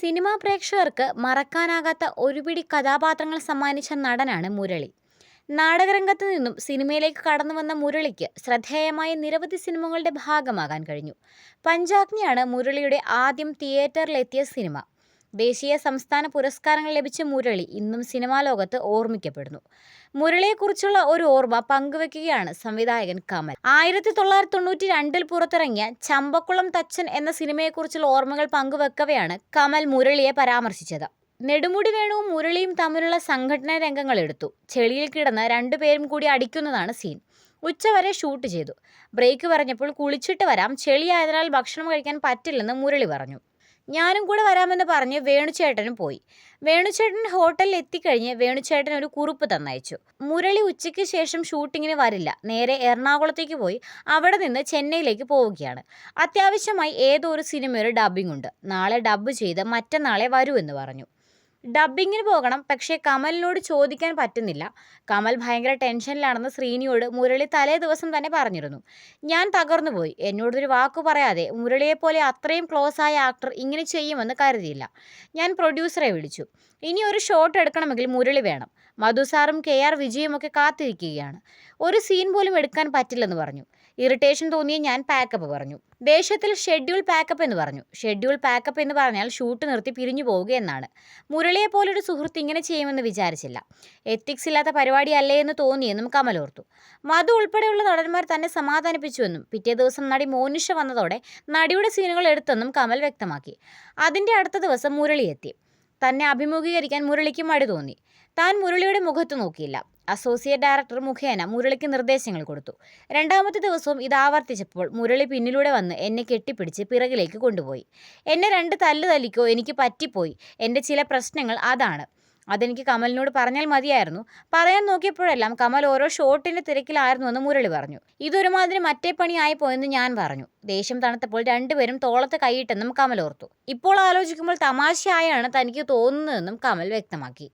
Cinema പ്രേക്ഷകർക്ക് മറക്കാനാകാത്ത ഒരുപിടി കഥാപാത്രങ്ങൾ സമ്മാനിച്ച നടനാണ് മുരളി. നാടകരംഗത്തു നിന്നും സിനിമയിലേക്ക് കടന്നു വന്ന മുരളിക്ക് ശ്രദ്ധേയമായ നിരവധി സിനിമകളുടെ ഭാഗമാകാൻ കഴിഞ്ഞു. പഞ്ചാഗ്നിയാണ് മുരളിയുടെ ആദ്യം തിയേറ്ററിലെത്തിയ സിനിമ. ദേശീയ സംസ്ഥാന പുരസ്കാരങ്ങൾ ലഭിച്ച മുരളി ഇന്നും സിനിമാ ലോകത്ത് ഓർമ്മിക്കപ്പെടുന്നു. മുരളിയെക്കുറിച്ചുള്ള ഒരു ഓർമ്മ പങ്കുവെക്കുകയാണ് സംവിധായകൻ കമൽ. ആയിരത്തി തൊള്ളായിരത്തി തൊണ്ണൂറ്റി രണ്ടിൽ പുറത്തിറങ്ങിയ ചമ്പക്കുളം തച്ചൻ എന്ന സിനിമയെക്കുറിച്ചുള്ള ഓർമ്മകൾ പങ്കുവെക്കവെയാണ് കമൽ മുരളിയെ പരാമർശിച്ചത്. നെടുമുടി വേണുവും മുരളിയും തമ്മിലുള്ള സംഘടനാ രംഗങ്ങൾ എടുത്തു. ചെളിയിൽ കിടന്ന് രണ്ടുപേരും കൂടി അടിക്കുന്നതാണ് സീൻ. ഉച്ചവരെ ഷൂട്ട് ചെയ്തു. ബ്രേക്ക് പറഞ്ഞപ്പോൾ കുളിച്ചിട്ട് വരാം. ചെളിയായതിനാൽ ഭക്ഷണം കഴിക്കാൻ പറ്റില്ലെന്ന് മുരളി പറഞ്ഞു. ഞാനും കൂടെ വരാമെന്ന് പറഞ്ഞ് വേണുചേട്ടനും പോയി. വേണുചേട്ടൻ ഹോട്ടലിൽ എത്തിക്കഴിഞ്ഞ് വേണുചേട്ടൻ ഒരു കുറിപ്പ് തന്നയച്ചു. മുരളി ഉച്ചയ്ക്ക് ശേഷം ഷൂട്ടിങ്ങിന് വരില്ല. നേരെ എറണാകുളത്തേക്ക് പോയി. അവിടെ നിന്ന് ചെന്നൈയിലേക്ക് പോവുകയാണ്. അത്യാവശ്യമായി ഏതോ ഒരു സിനിമയുടെ ഡബ്ബിംഗ് ഉണ്ട്. നാളെ ഡബ്ബ് ചെയ്ത് മറ്റന്നാളെ വരൂ എന്ന് പറഞ്ഞു. ഡബ്ബിങ്ങിന് പോകണം. പക്ഷേ കമലിനോട് ചോദിക്കാൻ പറ്റുന്നില്ല. കമൽ ഭയങ്കര ടെൻഷനിലാണെന്ന് ശ്രീനിയോട് മുരളി തലേ ദിവസം തന്നെ പറഞ്ഞിരുന്നു. ഞാൻ തകർന്നു പോയി. എന്നോടൊരു വാക്കു പറയാതെ മുരളിയെപ്പോലെ അത്രയും ക്ലോസ് ആയ ആക്ടർ ഇങ്ങനെ ചെയ്യുമെന്ന് കരുതിയില്ല. ഞാൻ പ്രൊഡ്യൂസറെ വിളിച്ചു. ഇനി ഒരു ഷോട്ട് എടുക്കണമെങ്കിൽ മുരളി വേണം. മധു സാറും കെ ആർ വിജയുമൊക്കെ കാത്തിരിക്കുകയാണ്. ഒരു സീൻ പോലും എടുക്കാൻ പറ്റില്ലെന്ന് പറഞ്ഞു. ഇറിറ്റേഷൻ തോന്നിയ ഞാൻ പാക്കപ്പ് പറഞ്ഞു. ദേഷ്യത്തിൽ ഷെഡ്യൂൾ പാക്കപ്പ് എന്ന് പറഞ്ഞു. ഷെഡ്യൂൾ പാക്കപ്പ് എന്ന് പറഞ്ഞാൽ ഷൂട്ട് നിർത്തി പിരിഞ്ഞു പോവുക എന്നാണ്. മുരളിയെ പോലൊരു സുഹൃത്ത് ഇങ്ങനെ ചെയ്യുമെന്ന് വിചാരിച്ചില്ല. എത്തിക്സ് ഇല്ലാത്ത പരിപാടി അല്ലേ എന്ന് തോന്നിയെന്നും കമൽ ഓർത്തു. മധു ഉൾപ്പെടെയുള്ള നടന്മാർ തന്നെ സമാധാനിപ്പിച്ചുവെന്നും പിറ്റേ ദിവസം നടി മോനിഷ വന്നതോടെ നടിയുടെ സീനുകൾ എടുത്തെന്നും കമൽ വ്യക്തമാക്കി. അതിന്റെ അടുത്ത ദിവസം മുരളി എത്തി. തന്നെ അഭിമുഖീകരിക്കാൻ മുരളിക്ക് മടി തോന്നി. താൻ മുരളിയുടെ മുഖത്ത് നോക്കിയില്ല. അസോസിയേറ്റ് ഡയറക്ടർ മുഖേന മുരളിക്ക് നിർദ്ദേശങ്ങൾ കൊടുത്തു. രണ്ടാമത്തെ ദിവസവും ഇത് ആവർത്തിച്ചപ്പോൾ മുരളി പിന്നിലൂടെ വന്ന് എന്നെ കെട്ടിപ്പിടിച്ച് പിറകിലേക്ക് കൊണ്ടുപോയി. എന്നെ രണ്ട് തല്ല് തല്ലിക്കോ എനിക്ക് പറ്റിപ്പോയി. എന്റെ ചില പ്രശ്നങ്ങൾ അതാണ്. അതെനിക്ക് കമലിനോട് പറഞ്ഞാൽ മതിയായിരുന്നു. പറയാൻ നോക്കിയപ്പോഴെല്ലാം കമൽ ഓരോ ഷോട്ടിന്റെ തിരക്കിലായിരുന്നുവെന്ന് മുരളി പറഞ്ഞു. ഇതൊരുമാതിരി മറ്റേ പണിയായി പോയെന്ന് ഞാൻ പറഞ്ഞു. ദേഷ്യം തണുത്തപ്പോൾ രണ്ടുപേരും തോളത്ത് കൈയിട്ടെന്നും കമൽ ഓർത്തു. ഇപ്പോൾ ആലോചിക്കുമ്പോൾ തമാശയായാണ് തനിക്ക് തോന്നുന്നതെന്നും കമൽ വ്യക്തമാക്കി.